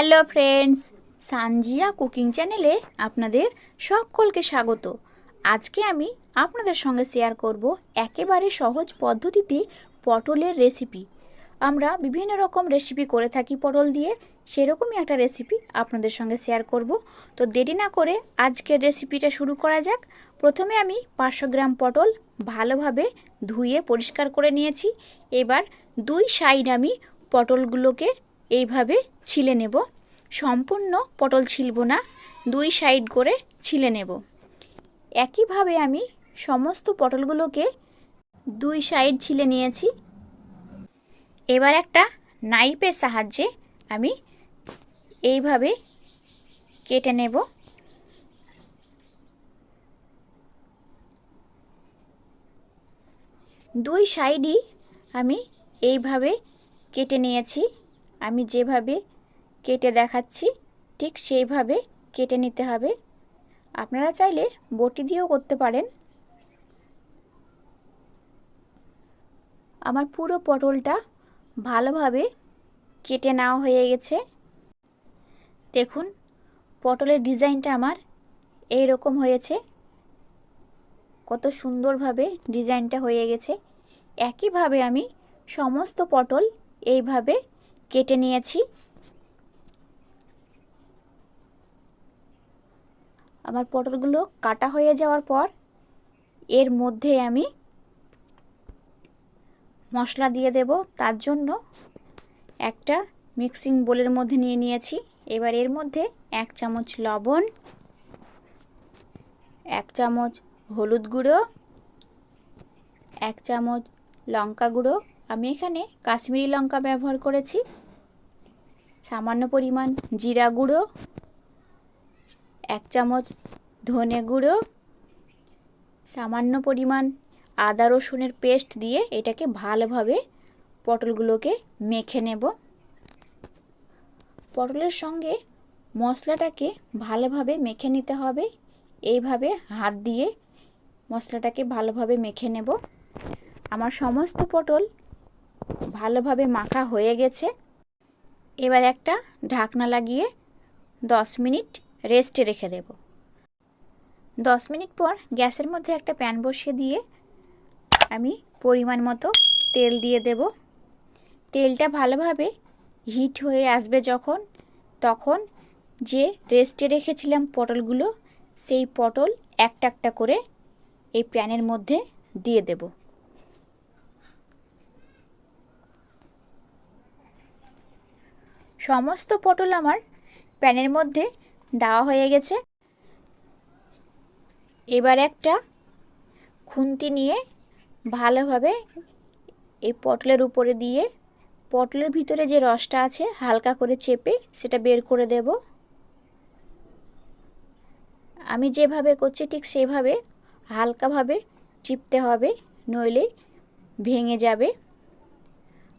Hello friends, Sanjia cooking চ্যানেলে আপনাদের সকলকে স্বাগত। আজকে আমি আপনাদের সঙ্গে শেয়ার করব একেবারে সহজ পদ্ধতিতে পটলের রেসিপি আমরা বিভিন্ন রকম রেসিপি করে থাকি পটল দিয়ে, সেরকমই একটা রেসিপি আপনাদের সঙ্গে শেয়ার করব। তো দেরি না করে আজকের রেসিপিটা শুরু করা যাক। প্রথমে আমি পাঁচশো গ্রাম পটল ভালোভাবে ধুয়ে পরিষ্কার করে নিয়েছি। এবার দুই সাইড আমি পটলগুলোকে এইভাবে ছিলে নেব। সম্পূর্ণ পটল ছিলব না, দুই সাইড করে ছিলে নেব। একইভাবে আমি সমস্ত পটলগুলোকে দুই সাইড ছিলে নিয়েছি। এবার একটা নাইফের সাহায্যে আমি এইভাবে কেটে নেব। দুই সাইডই আমি এইভাবে কেটে নিয়েছি। আমি যেভাবে কেটে দেখাচ্ছি, ঠিক সেইভাবে কেটে নিতে হবে। আপনারা চাইলে বটি দিয়েও করতে পারেন। আমার পুরো পটলটা ভালোভাবে কেটে নেওয়া হয়ে গেছে। দেখুন, পটলের ডিজাইনটা আমার এই রকম হয়েছে। কত সুন্দরভাবে ডিজাইনটা হয়ে গেছে। একইভাবে আমি সমস্ত পটল এইভাবে কেটে নিয়েছি। আমার পটলগুলো কাটা হয়ে যাওয়ার পর এর মধ্যে আমি মশলা দিয়ে দেব। তার জন্য একটা মিক্সিং বোলের মধ্যে নিয়ে নিয়েছি। এবার এর মধ্যে এক চামচ লবণ, এক চামচ হলুদ গুঁড়ো, এক চামচ লঙ্কা গুঁড়ো আমি এখানে কাশ্মীরি লঙ্কা ব্যবহার করেছি। সামান্য পরিমাণ জিরা গুঁড়ো, এক চামচ ধনে গুঁড়ো, সামান্য পরিমাণ আদা রসুনের পেস্ট দিয়ে এটাকে ভালোভাবে পটলগুলোকে মেখে নেব। পটলের সঙ্গে মশলাটাকে ভালোভাবে মেখে নিতে হবে। এইভাবে হাত দিয়ে মশলাটাকে ভালোভাবে মেখে নেব। আমার সমস্ত পটল ভালোভাবে মাখা হয়ে গেছে। এবার একটা ঢাকনা লাগিয়ে দশ মিনিট রেস্টে রেখে দেব। দশ মিনিট পর গ্যাসের মধ্যে একটা প্যান বসিয়ে দিয়ে আমি পরিমাণ মতো তেল দিয়ে দেব। তেলটা ভালোভাবে হিট হয়ে আসবে যখন, তখন যে রেস্টে রেখেছিলাম পটলগুলো, সেই পটল একটা একটা করে এই প্যানের মধ্যে দিয়ে দেব। সমস্ত পটল আমার প্যানের মধ্যে দেওয়া হয়ে গেছে। এবার একটা খুন্তি নিয়ে ভালোভাবে এই পটলের উপরে দিয়ে পটলের ভিতরে যে রসটা আছে হালকা করে চেপে সেটা বের করে দেব। আমি যেভাবে করছি ঠিক সেভাবে হালকাভাবে চিপতে হবে, নইলে ভেঙে যাবে।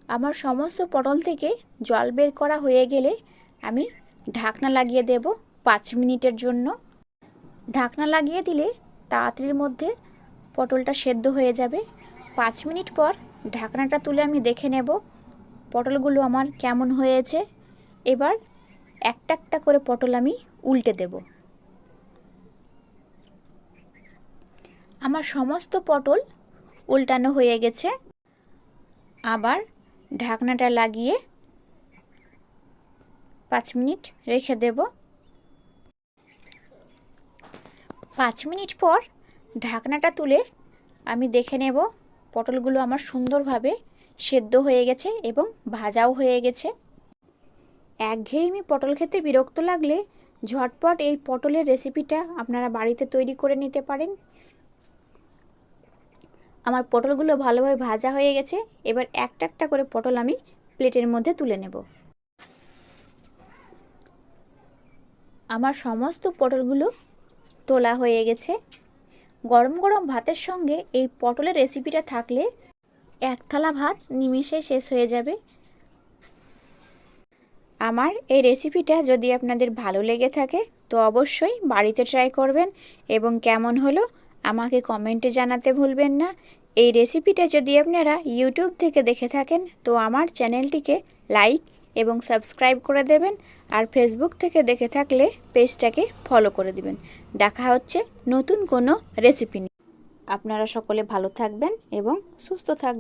আমার সমস্ত পটল থেকে জল বের করা হয়ে গেলে আমি ঢাকনা লাগিয়ে দেব পাঁচ মিনিটের জন্য। ঢাকনা লাগিয়ে দিলে তাড়াতাড়ির মধ্যে পটলটা সেদ্ধ হয়ে যাবে। পাঁচ মিনিট পর ঢাকনাটা তুলে আমি দেখে নেব পটলগুলো আমার কেমন হয়েছে। এবার একটা একটা করে পটল আমি উল্টে দেব। আমার সমস্ত পটল উল্টানো হয়ে গেছে। আবার ঢাকনাটা লাগিয়ে পাঁচ মিনিট রেখে দেব। পাঁচ মিনিট পর ঢাকনাটা তুলে আমি দেখে নেব পটলগুলো আমার সুন্দরভাবে সেদ্ধ হয়ে গেছে এবং ভাজাও হয়ে গেছে। একঘেয়েমি পটল খেতে বিরক্ত লাগলে ঝটপট এই পটলের রেসিপিটা আপনারা বাড়িতে তৈরি করে নিতে পারেন। আমার পটলগুলো ভালোভাবে ভাজা হয়ে গেছে। এবার একটা একটা করে পটল আমি প্লেটের মধ্যে তুলে নেব। আমার সমস্ত পটলগুলো তোলা হয়ে গেছে। গরম গরম ভাতের সঙ্গে এই পটলের রেসিপিটা থাকলে এক থালা ভাত নিমিষে শেষ হয়ে যাবে। আমার এই রেসিপিটা যদি আপনাদের ভালো লেগে থাকে, তো অবশ্যই বাড়িতে ট্রাই করবেন এবং কেমন হলো আমাকে কমেন্টে জানাতে ভুলবেন না। এই রেসিপিটা যদি আপনারা ইউটিউব থেকে দেখে থাকেন, তো আমার চ্যানেলটিকে লাইক এবং সাবস্ক্রাইব করে দেবেন আর ফেসবুক থেকে দেখে থাকলে পেজটাকে ফলো করে দেবেন। দেখা হচ্ছে নতুন কোনো রেসিপি নিয়ে। আপনারা সকলে ভালো থাকবেন এবং সুস্থ থাকবেন।